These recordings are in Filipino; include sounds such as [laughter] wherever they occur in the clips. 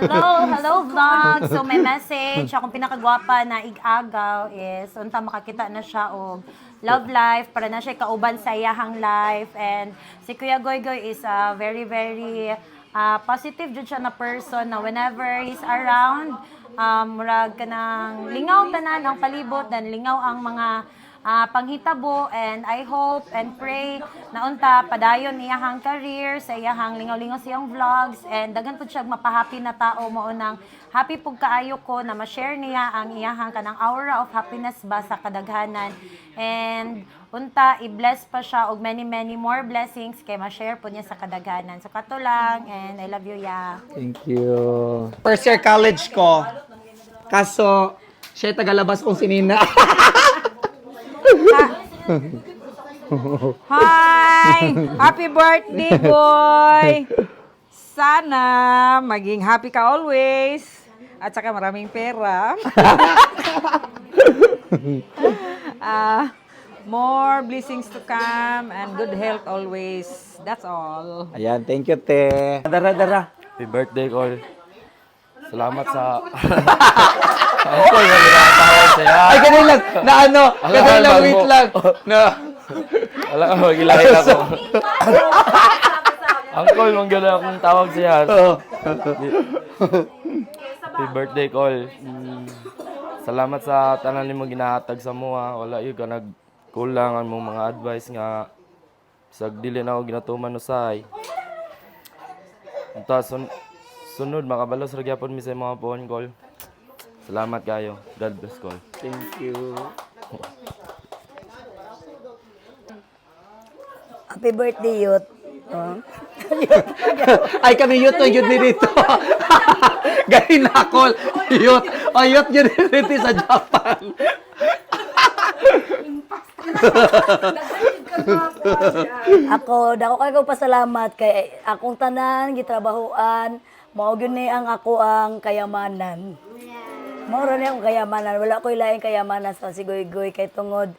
Hello, [laughs] hello vlog. So may message. Akong pinakagwapa na igagaw is unta makakita na siya og love life para na siya kauban sa iyahang life. And si Kuya Goy Goy is a very very ah, positive jud siya na person na whenever he's around um murag kanang lingaw tanan ang palibot dan lingaw ang mga ah, panghitabo and I hope and pray na unta padayon iyahang career sa iyahang lingaw-lingaw siyang vlogs and daghan pud siya mapahappy na tao mao nang happy pug kaayo ko na ma-share niya ang iyahang kanang aura of happiness ba sa kadaghanan and unta i-bless pa siya og many many more blessings kay ma-share po niya sa kadaghanan so kato lang and I love you ya Thank you. First year college ko. Kaso, siya tagalabas kong sinina. [laughs] Hi! Happy birthday, boy! Sana maging happy ka always. At saka maraming pera. [laughs] Ah, more blessings to come and good health always. That's all. Ayan, thank you, te. Dara, dara. Happy birthday, Col. Salamat sa... Uncle, [laughs] wala na tawag sa'yo. Ay, ganun lang. Na ano, ganun lang, album wait mo. lang. [laughs] Na, Wala ka, magilahin ako. Uncle, manggala akong tawag sa'yo. Oo. Happy birthday, Col. Mm, Salamat sa tanan ni mo ginahatag sa mua. Wala yun ka nagkulang ang mong mga advice nga sa dili na ako ginatuman usay. Unta sun sunod makabalos ra gyapon mi sa mga phone call. Salamat kayo. God bless call. thank you. Happy birthday, youth. Oh. [laughs] Ay, kami yut to, yut ni dito. [laughs] Gahin na ako. Yut. O, yut yun dito sa Japan. Ako, dako kay ko pasalamat kay akong tanan gitrabahoan, mao gyud ni ang ako ang kayamanan. Mao ra ni akong kayamanan, wala ko'y laing kayamanan sa sigoy-goy kay tungod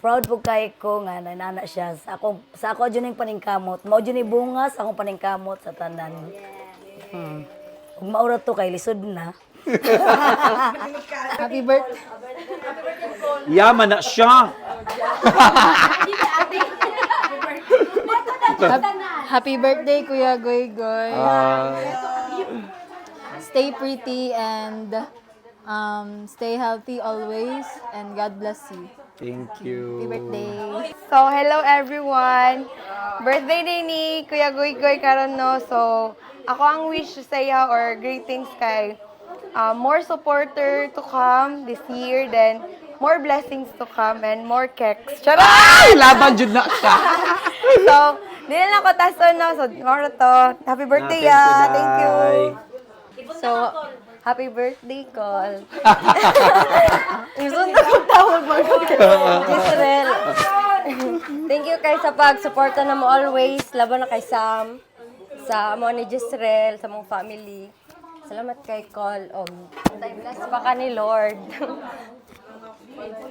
proud po kay ko nga nanana siya sa ako sa ako jud ning paningkamot. Mao jud ni bunga sa akong paningkamot sa tanan. Hmm. Ug maura to kay lisod na. [laughs] Happy birthday. Yaman na siya. [laughs] Happy birthday, Kuya Goy Goy. Ah, Stay pretty and um, stay healthy always. And God bless you. thank you. Happy birthday. So, hello everyone. Birthday day ni Kuya Goy Goy karon no. So, ako ang wish sa iya or greetings kay uh, more supporter to come this year then more blessings to come and more cakes. Charot! Ay, laban jud na siya. [laughs] so, dili na ko tason no. So, moro to. Happy birthday Ah, ya. thank you, Thank you. Nay. So, happy birthday, Col. [laughs] Isun na kong tawag mo. Israel. Thank you kay sa pag-suporta na mo always. Laban na kay Sam. Sa mo ni Jisrael, sa mong family. Salamat kay Col. Og bless pa ka ni Lord. [laughs]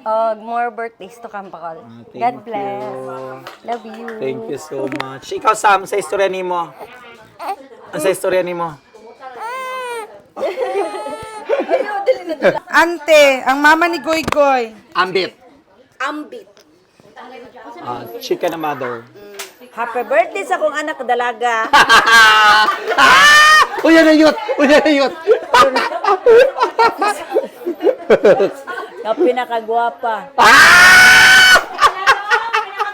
Og more birthdays to come pa, Col. Ah, thank God bless. you. Love you. Thank you so much. Ikaw, Sam, sa istorya ni mo. Ang sa istorya ni mo. [laughs] Ante, ang mama ni Goy Goy. Ambit. Ambit. Ah, chicken na mother. Happy birthday sa akong anak dalaga. [laughs] ah! Uy, yan na yut! Uy, yan na yut! Nga pinakagwapa.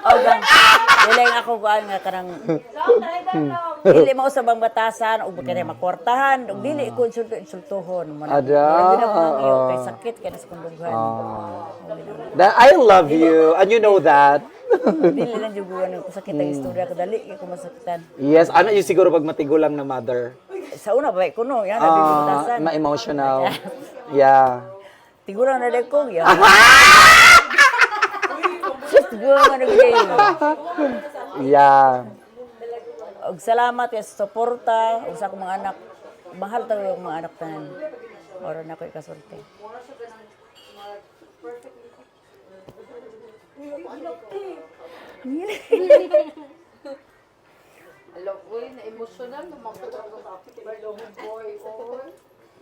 O gang, nga ako kuan nga kanang dili mo sa bang batasan ug kaya makwartahan ug dili ko insulto insultohon man. Ada, oo. kay sakit kay sa kundughan. That, I love you, and you know that. Dili lang jud ko sakit ang istorya ko dali ko masakitan. Yes, ano yung siguro pag matigulang na mother? Sa una ba kuno yan na Ah, batasan. ma-emotional. [laughs] Yeah. Tiguran na dai ko ya. Siguro nga nagbigay. Yeah. Og salamat kay sa suporta ug sa akong mga anak. Mahal ta yung mga anak tanan. Oro na ko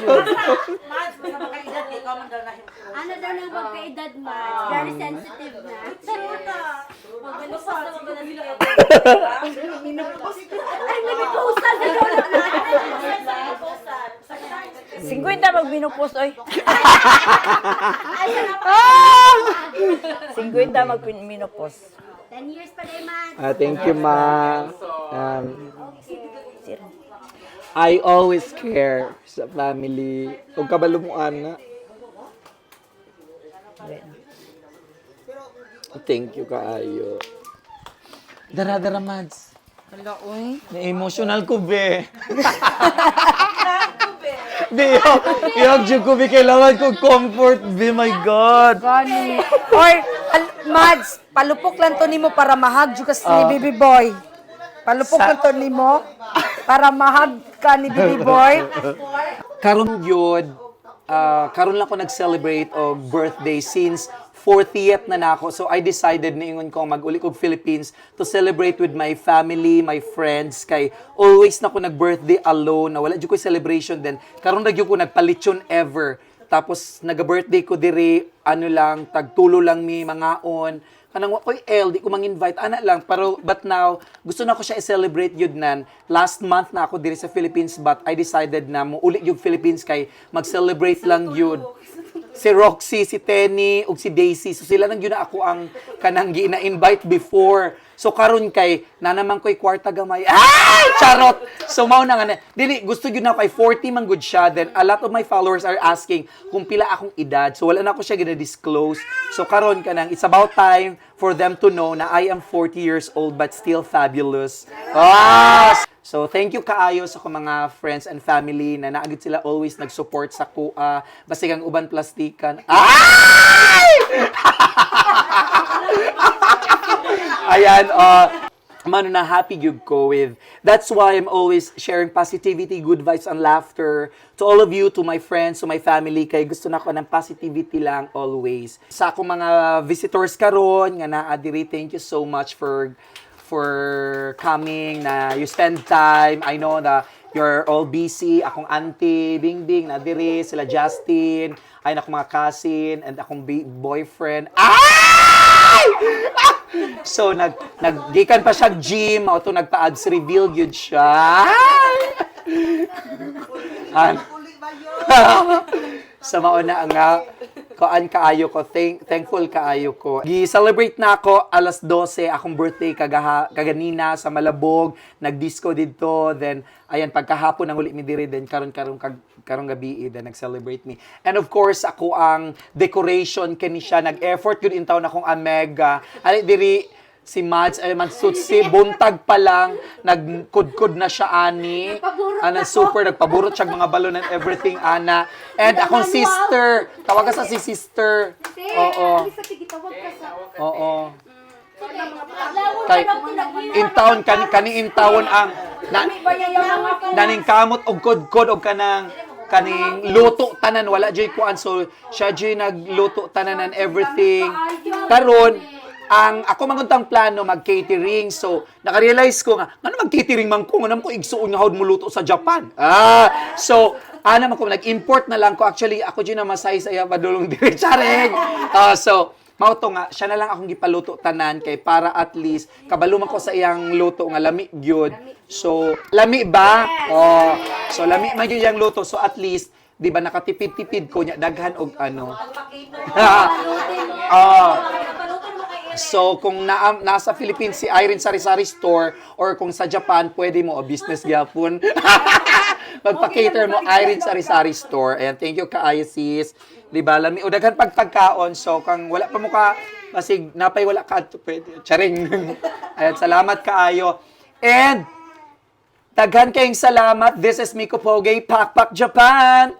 oh. Ano daw nang pagkaedad mo? Very sensitive na. Ay, nag-posan na daw na. 50 mag binupos, oy. 50 mag minupos. 10 years pa rin, man. Ah, thank you, ma. Um, I always care sa family. Huwag kabalo mo, ana. Thank you, kaayo. Dara, dara, Mads. Hala, uy. Na-emotional ko, be. Be, [laughs] yo, yo, Diyo ko, be, kailangan ko comfort, be, my God. Gani. Or, al- Mads, palupok lang to nimo para mahag ka Ah. ni Baby Boy. Palupok lang to nimo para mahag ka ni Baby Boy. karon yun, ah, karon lang ko nag-celebrate og birthday since 40th na nako. So I decided na ingon ko mag-uli kog Philippines to celebrate with my family, my friends kay always na ko nag-birthday alone, na wala jud ko celebration then karon ra ko nagpalitsyon ever. Tapos naga-birthday ko diri ano lang tagtulo lang mi mangaon kanang ko'y L, di ko mang-invite, ana lang. Pero, but now, gusto na ko siya i-celebrate yun nan. Last month na ako diri sa Philippines, but I decided na mo uli yung Philippines kay mag-celebrate lang yun. Si Roxy, si Tenny, ug si Daisy. So sila nang yun na ako ang kanang gi-invite before. So karon kay na naman ko'y kwarta gamay. Ay, charot. So mao na nga. Dili gusto gyud na kay 40 man good siya. Then a lot of my followers are asking kung pila akong edad. So wala na ako siya gina-disclose. So karon kanang it's about time for them to know na I am 40 years old but still fabulous. Ah! So, thank you kaayo sa akong mga friends and family na naagid sila always nag-support sa kuha. Basta kang uban plastikan. Ay! [laughs] Ayan, uh, mano na happy gyud ko with. That's why I'm always sharing positivity, good vibes, and laughter to all of you, to my friends, to my family. Kay gusto na ko ng positivity lang always. Sa akong mga visitors karon nga naa diri, thank you so much for for coming na you spend time. I know that you're all busy. Akong auntie, Bing Bing, na diri, sila Justin, ay akong mga cousin, and akong boyfriend. Ay! [laughs] So, nag, naggikan pa siya gym, o to nagpa-ads reveal yun siya. An- [laughs] sa mauna nga koan kaayo ko. Thank, thankful kaayo ko. Gi-celebrate na ako. Alas 12 akong birthday kagaha kaganina sa Malabog. Nag-disco dito. Then ayan pagkahapon ang uli mi diri then karon karon kag karong gabi then nag-celebrate me and of course ako ang decoration kani siya. Nag-effort yun in town akong amega. Ali diri si Mads ay mansutsi buntag pa lang. Nagkudkod na siya ani. Ana super nagpaburot siya mga balon and everything ana. And akong sister. Tawagan sa si sister. Oo. oo. Kay in town kani kani in town ang na, naning kamot og kod-kod og kanang kaning luto tanan. Wala jay kuan so siya jay nagluto tanan and everything. Karon ang ako manguntang plano mag-catering. So, naka-realize ko nga, ano mag-catering man ko? Anam ko, igsuon nga hawd mo luto sa Japan. Ah, so, ana man ko, nag-import na lang ko. Actually, ako dyan na masay sa iya padulong diri. Charing! Ah, so, mao to nga, siya na lang akong gipaluto tanan kay para at least kabaluman ko sa iyang luto nga lami gyud. So, lami ba? Oh, so lami man gyud iyang luto. So at least di ba nakatipid-tipid ko nya daghan og ano. [laughs] Ah. So, kung na, nasa Philippines si Irene Sari-Sari Store or kung sa Japan, pwede mo o business gyapon. [laughs] Magpa-cater mo Irene Sari-Sari Store. Ayan, thank you kaayo sis. Di ba? Lami, o daghan pagpagkaon. So, kang wala pa mo ka, masig, napay wala ka, pwede. Charing. [laughs] Ayan, salamat kaayo. And, daghan kayong salamat. This is Miko Poge, Pakpak Japan.